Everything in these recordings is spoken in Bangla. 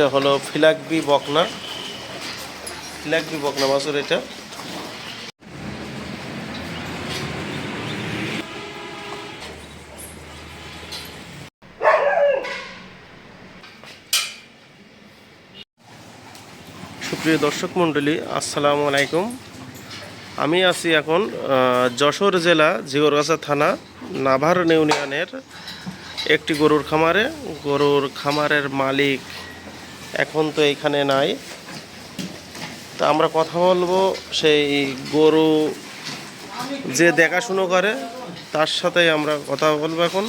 এটা হলো ফিলাকবি বকনা। ফিলাকবি বকনা বাছুর এটা। সুপ্রিয় দর্শক মণ্ডলী, আসসালামু আলাইকুম। আমি আছি এখন যশোর জেলা, জিগরগাছা থানা, নাভার ইউনিয়নের একটি গরুর খামারে। গরুর খামারের মালিক এখন তো এখানে নাই। তা আমরা কথা বলব সেই গরু যে দেখাশুনো করে তার সাথে আমরা কথা বলব এখন।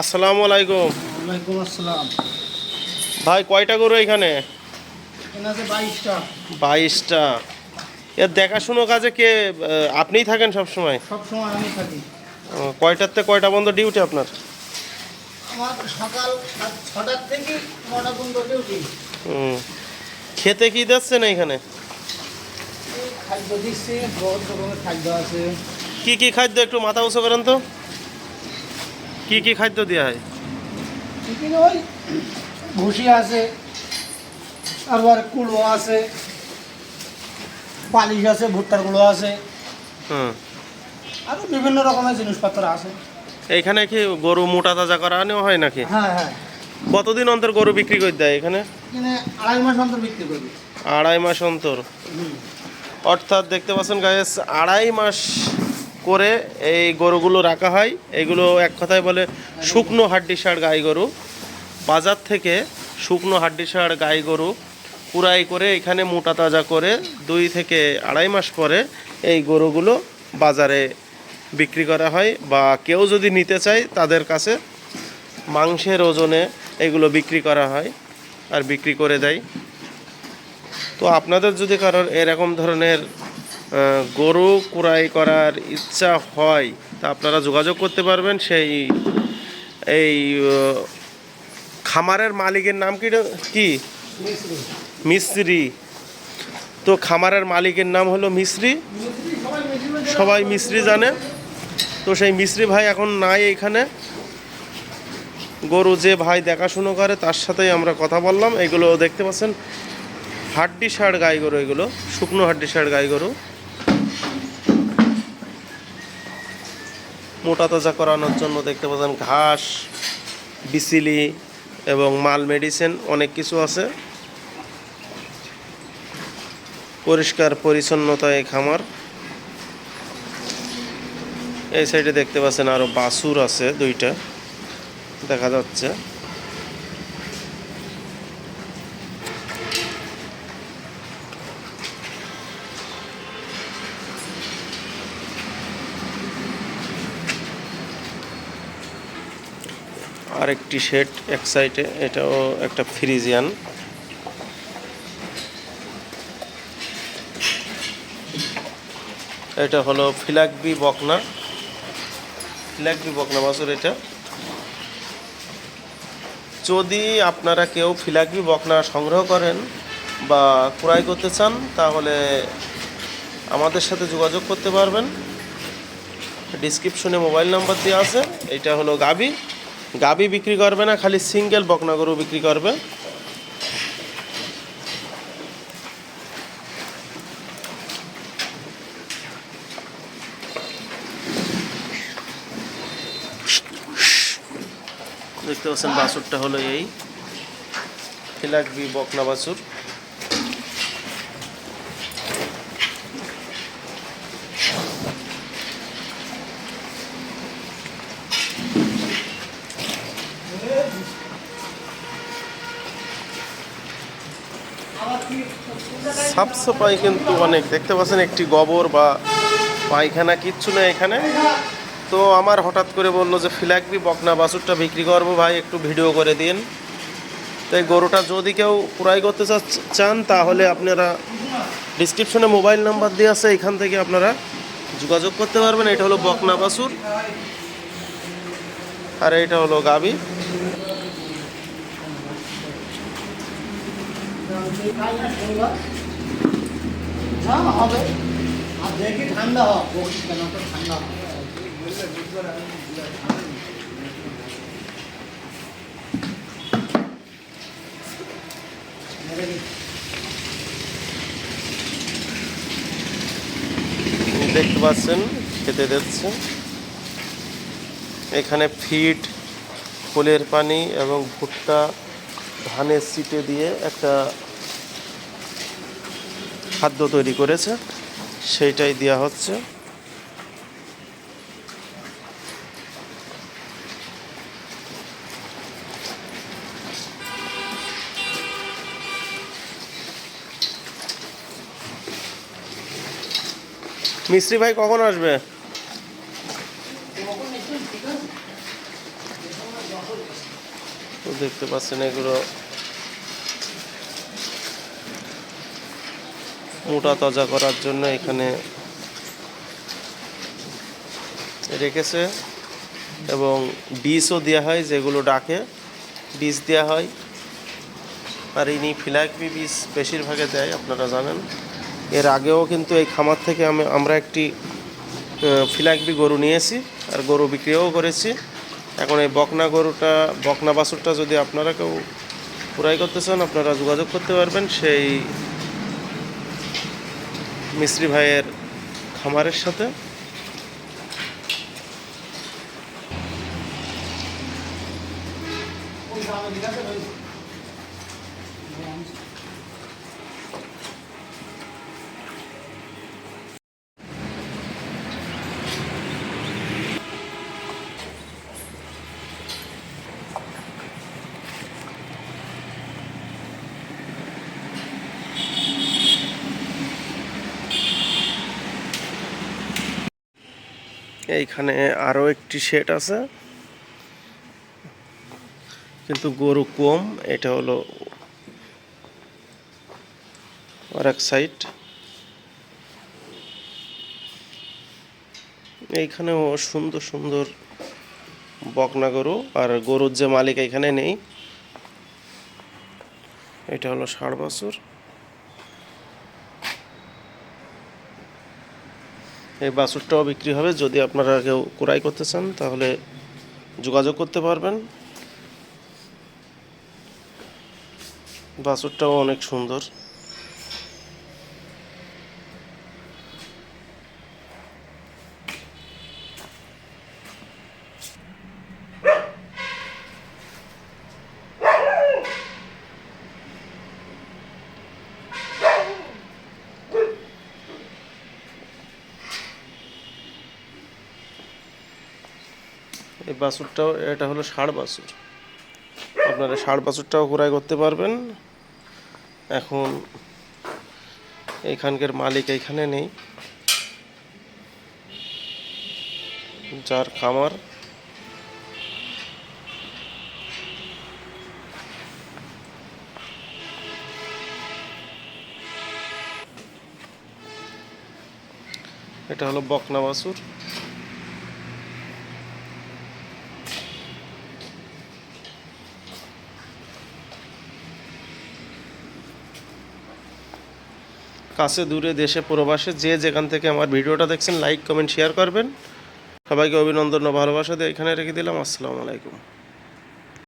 আসসালামু আলাইকুম। ওয়ালাইকুম আসসালাম। ভাই কয়টা গরু এখানে? বাইশটা। বাইশটা। এর দেখাশুনো কাজে কে আপনিই থাকেন সব সময় সব সময় আমি থাকি। কয়টার থেকে কয়টা বন্ধ? ডিউটি আপনার? আমার সকাল ছটার থেকে নটা ডিউটি খেতে কি দিচ্ছেন এখানে খাদ্য দিচ্ছি বহুত রকমের খাদ্য আছে। কি কি খাদ্য একটু মাথা উঁচু করেন তো। কি কি খাদ্য দেওয়া হয়? ওই ভুসি আছে তারপর কুড়ো আছে পালিশ আছে ভুট্টার গুঁড়ো আছে। হুম। আরও বিভিন্ন রকমের জিনিসপত্র আছে। এইখানে কি গরু মোটা তাজা করা করানো হয় নাকি? হ্যাঁ হ্যাঁ। কতদিন অন্তর গরু বিক্রি করে দেয় এখানে? এখানে আড়াই মাস অন্তর বিক্রি করবি আড়াই মাস অন্তর। অর্থাৎ দেখতে পাচ্ছেন গায়েস আড়াই মাস করে এই গরুগুলো রাখা হয়। এগুলো এক কথায় বলে শুকনো হাড্ডি সার গাই গরু। বাজার থেকে শুকনো হাড্ডি সার গাই গরু কুড়াই করে এখানে মোটা তাজা করে দুই থেকে আড়াই মাস পরে এই গরুগুলো বাজারে বিক্রি করা হয় বা কেউ যদি নিতে চায় তাদের কাছে মাংসের ওজনে এগুলো বিক্রি করা হয় আর বিক্রি করে দেয়। তো আপনাদের যদি কারোর এরকম ধরনের গরু কুড়াই করার ইচ্ছা হয়, তা আপনারা যোগাযোগ করতে পারবেন। সেই, এই খামারের মালিকের নাম কি কি? মিস্ত্রি তো খামারের মালিকের নাম হলো মিস্ত্রি সবাই মিস্ত্রি জানে। তো সেই মিস্ত্রি ভাই এখন নাই এখানে। গরু যে ভাই দেখাশুনো করে, তার সাথেই আমরা কথা বললাম। এগুলো দেখতে পাচ্ছেন, হাড্ডি সার গাই গরু এগুলো, শুকনো হাড্ডি সার গাই গরু। মোটা তাজা করানোর জন্য দেখতে পাচ্ছেন ঘাস বিচিলি এবং মাল মেডিসিন অনেক কিছু আছে। পরিষ্কার পরিচ্ছন্নতা এই খামার। এই সাইডে দেখতে পাচ্ছেন আরও বাসুর আছে দুইটা, দেখা যাচ্ছে। আরেকটি শেড এক সাইডে, এটাও একটা ফ্রিজিয়ান। এটা হলো ফিলাকবি বকনা। ফিলাকবি বকনা বাছুর এটা যদি আপনারা কেউ ফিলাকবি বকনা সংগ্রহ করেন বা ক্রয় করতে চান, তাহলে আমাদের সাথে যোগাযোগ করতে পারবেন। ডিসক্রিপশনে মোবাইল নাম্বার দেওয়া আছে। এটা হলো গাবি গাবি বিক্রি করবে না, খালি সিঙ্গেল বকনা গরু বিক্রি করবে। দেখতে পাচ্ছেন বাছুরটা হলো এই। ফিলাকবি বকনা বাছুর সাফ সাফাই কিন্তু অনেক। দেখতে পাচ্ছেন একটি গোবর বা পায়খানা, কিচ্ছু না এখানে। তো আমার হঠাৎ করে বলল যে ফিলাকবি বকনা বাছুরটা বিক্রি করব ভাই, একটু ভিডিও করে দিন। তো এই গরুটা যদি কেউ ক্রয় করতে চান, তাহলে আপনারা ডিসক্রিপশনে মোবাইল নাম্বার দেওয়া আছে, এখান থেকে আপনারা যোগাযোগ করতে পারবেন। এটা হলো বকনা বাছুর আর এটা হলো গাবি। হ্যাঁ হবে। আর দেখি ঠান্ডা হোক ঠান্ডা হবে। দেখতে পাচ্ছেন, খেতে দেখছে এখানে ফিট, ফুলের পানি এবং ভুট্টা ধানের সিটে দিয়ে একটা খাদ্য তৈরি করেছে। সেইটাই দেওয়া হচ্ছে। মিস্ত্রি ভাই কখন আসবে? দেখতে পাচ্ছেন এগুলো মোটা তাজা করার জন্য এখানে রেখেছে এবং বীজও দেওয়া হয় যেগুলো ডাকে, বীজ দেওয়া হয়। আর ইনি ফিলাকবি বীজ বেশিরভাগে দেয়, আপনারা জানেন। এর আগেও কিন্তু এই খামার থেকে আমি, আমরা একটি ফিলাকবি গরু নিয়েছি আর গরু বিক্রিও করেছি। এখন এই বকনা গরুটা, বকনা বাছুরটা যদি আপনারা কেউ ক্রয় করতে চান, আপনারা যোগাযোগ করতে পারবেন সেই মিস্ত্রি ভাইয়ের খামারের সাথে। এইখানে আরও একটি শেড আছে। কিন্তু গরু কম, এটা হলো এক সাইড। এইখানেও সুন্দর সুন্দর বকনা গরু, আর গরুর যে মালিক এখানে নেই, এটা হলো ষাড় বছর। এই বাছুরটাও বিক্রি হবে। যদি আপনারা কেউ ক্রয় করতে চান, তাহলে যোগাযোগ করতে পারবেন। বাছুরটাও অনেক সুন্দর। এই বাছুরটাও এটা হলো ষাড় বাছুর আপনারা ষাড় বাছুরটাও ক্রয় করতে পারবেন। এখন এইখানকার মালিক এইখানে নেই। যার খামার। এটা হলো বকনা বাছুর কাছে দূরে দেশে প্রবাসে যে যেখান থেকে আমার ভিডিওটা দেখছেন লাইক কমেন্ট শেয়ার করবেন। সবাইকে অভিনন্দন ও ভালোবাসা দিয়ে এখানে রেখে দিলাম। আসসালামু আলাইকুম।